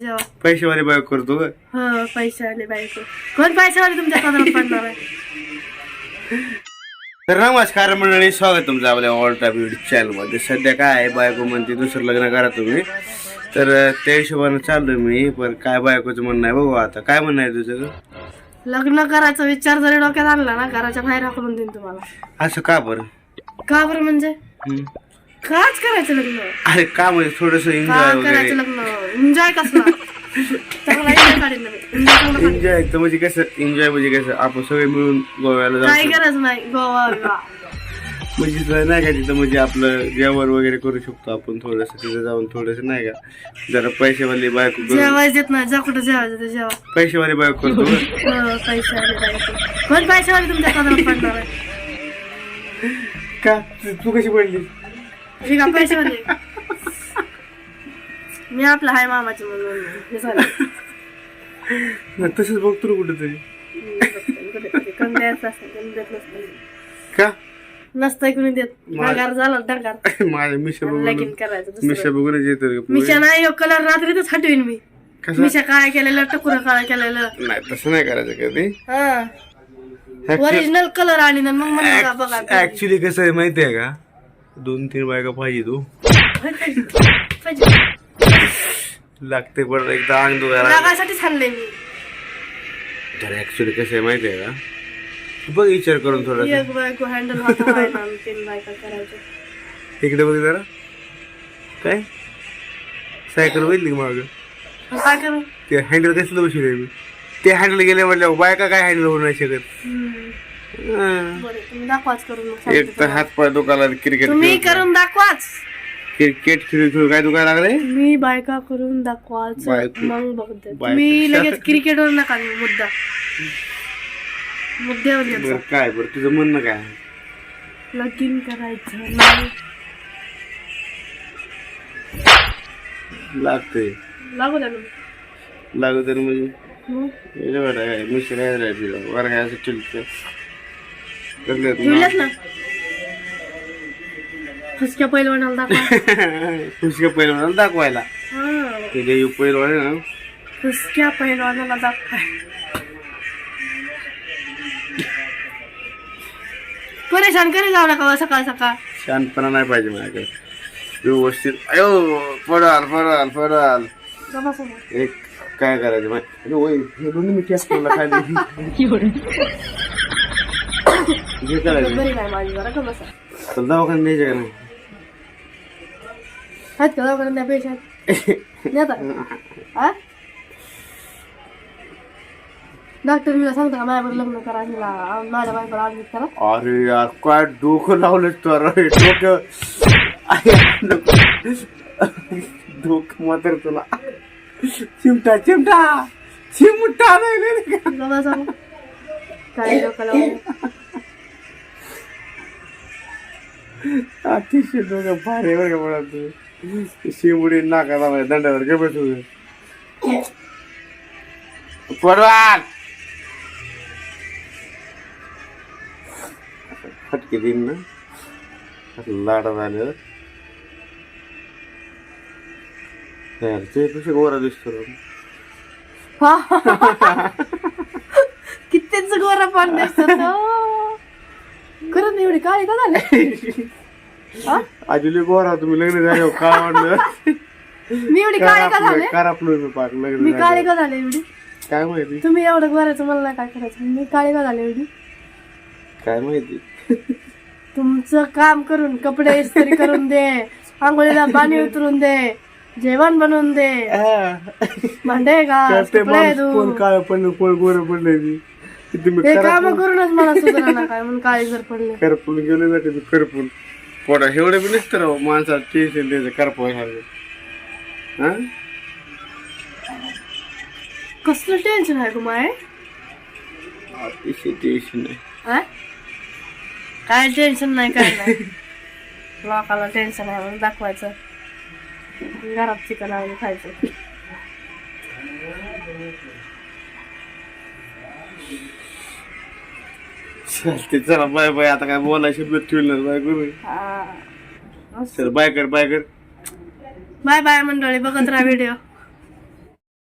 जेव्हा? पैसेवाली बायको करतो ग हो पैसे आले बायको. कोण पैशावाले तुमच्या पदरात पडणार आहे? तर नमस्कार मंडळी स्वागत तुमचं आपल्या ऑल टाईप युट्यूब चॅनलमध्ये सध्या काय आहे बायको म्हणते दुसरं लग्न करा तुम्ही. तर अं, त्या हिशोबानं चाललोय मी पण काय बायकोचं म्हणणं आहे बघू आता. काय म्हणणं आहे तुझं? ग? लग्न करायचा विचार जरी डोक्यात आणला ना घराच्या बाहेर हाकलून देईन तुम्हाला. असं का बरं? का बरं म्हणजे? हम्म. काच करायचं लग्न. अरे का म्हणजे थोडस का एन्जॉय करायचं वगैरे लग्न. एन्जॉय कसला? चांगला एन्जॉय काढीन ना मी. Enjoy चांगला काढीन. एन्जॉय तर म्हणजे कसं एन्जॉय म्हणजे कसं आपण सगळे मिळून गोव्याला काही जाऊ गरज नाही गोवा बिवा म्हणजे तिथं नाही का तिथं म्हणजे आपलं जेवण वगैरे करू शकतो आपण थोडस. तिथं जाऊन थोडस नाही का जरा पैसेवाली बायको करू. जेवायचं देत नाही जा कुठं जेवायचं ते जेवा. पैसेवाली बायको करतो. हो, पैसे आले बायको. कोण पैशावाले तुमच्या पदरात पडणार आहे? का? तू- तू कशी पडली ठीक आहे पैशावाले मी आपला हाय मामाची म्हणून हे झालं. तसंच बघतो ना कुठेतरी. द्यायचं असतं देत नसतं का? नसतंय कुणी देत. डंगार झाला डंगार माझ्या मिशा लगीन बघून करायचं दुसरं. मिशा बघूनच येतो रे. मिशा नाही हो कलर रात्रीतच हटवीन मी. मिशा काय केलेलं टकुर काय केलेलं. नाही तसं नाही करायचं कधी. हा. ओरिजिनल कलर आणि मग का बघा ऍक्च्युली कसं आहे माहितीये का? दोन तीन बायका पाहिजे तू. लागते पण एकदा अंग दुखायला रागासाठी थांबले मी. तर ऍक्च्युली कसं आहे माहितीये का? तू बघ विचार करून थोडा. एक बायको हँडल होता व्हायला आणि तीन बायका करायच्या. इकडे बघ जरा. काय? सायकल बघितली माग मग? काय करू? ते हँडल कसलं बसले मी? ते हँडल गेले म्हटल्यावर बायका काय हँडल होऊ नाही शकत? हम्म. बरं तुम्ही दाखवाच करून मग एक तर. हात पाय दुखायला क्रिकेट तुम्ही करून दाखवाच. क्रिकेट खेळून खेळून काय दुखायला लागले? मी बायका करून दाखवाच. बायको. मग बघते. बायको. तुम्ही लगेच क्रिकेटवर नका मुद्दा. मुद्द्यावर बरं काय बरं तुझं म्हणणं काय? लगीन करायचं नाही. लागतंय. लागू द्या ना. लागू तर म्हणजे? मग? एवढं काय मिशन वर काय असं चिलतं ठेवल्यात ना. फुसक्या पैलवानाला दाखवा. दाखवायला. हा. ते जे पहिलवान आहे ना. फुसक्या पैलवानाला दाखवा. परेशान करे जाऊ नका हो सकाळ सकाळ. शांतपणा नाही पाहिजे माझ्याकडे. व्यवस्थित. अयो पडाल पडाल पडाल. समोर. एक काय करायचं माहिती? अरे होय, हे दोन्ही मिठी असते मला खाली. करायचं बरी नाही माझी जरा का बसा तर दवाखान्यात द्यायचं का नाही? का दवाखान्यात पेशंट हा? डॉक्टर मी सांगतो का माझ्यावर लग्न करा माझ्या बायकोला ऍडमिट करा. अरे यार काय डोकं लावलं तू अरे डोकं. डोकं मात्र तुला. चिमटा चिमटा. चिमटा नाही सांग काय डोकं लावून अतिशय डोकं भारी बरं का मला तू. शिमुडी नाका माझ्या दंडावर गे बसू पडवाल फटके दिन ना. असं लाडा झालं यार ते कसे गोरा दिसतो रे. कित्येच गोरा पान दिसतो खरं नाही एवढी काळी का झाली हा? आजुली गोरा तुम्ही लग्न झाले का म्हणलं मी एवढी काळी का झाले मी पाक लग्न मी झाल्यावर. काळी का झाले एवढी काय माहिती तुम्ही एवढं गोऱ्याचं मला नाही काय करायचं मी काळी का झाले एवढी काय माहिती तुमचं काम करून कपडे इस्त्री करून दे आंघोळीला पाणी उतरून दे जेवण बनवून दे भांडे का कपडे धु. कोण काय पडलं कोण गोरं मी हे काम करूनच मला सुधारणा ना काय म्हणून काळी जर पडले. करपून गेले ना तुम्ही करपून. पोटा एवढे बी नसतं राव माणसाला टेन्शन द्यायचं करपवायसारखं हा? कसलं टेन्शन आहे तुम्हाला अतिशय टेन्शन आहे. हा? काय टेन्शन नाही काय नाही. लोकाला टेन्शन आहे म्हणून दाखवायचं. घरात चिकन आणून खायचं. चालते चला बाय बाय आता काय बोलायची ठेवणार बाय करू. हा. चल बाय कर बाय कर. बाय बाय मंडळी बघत राहा व्हिडिओ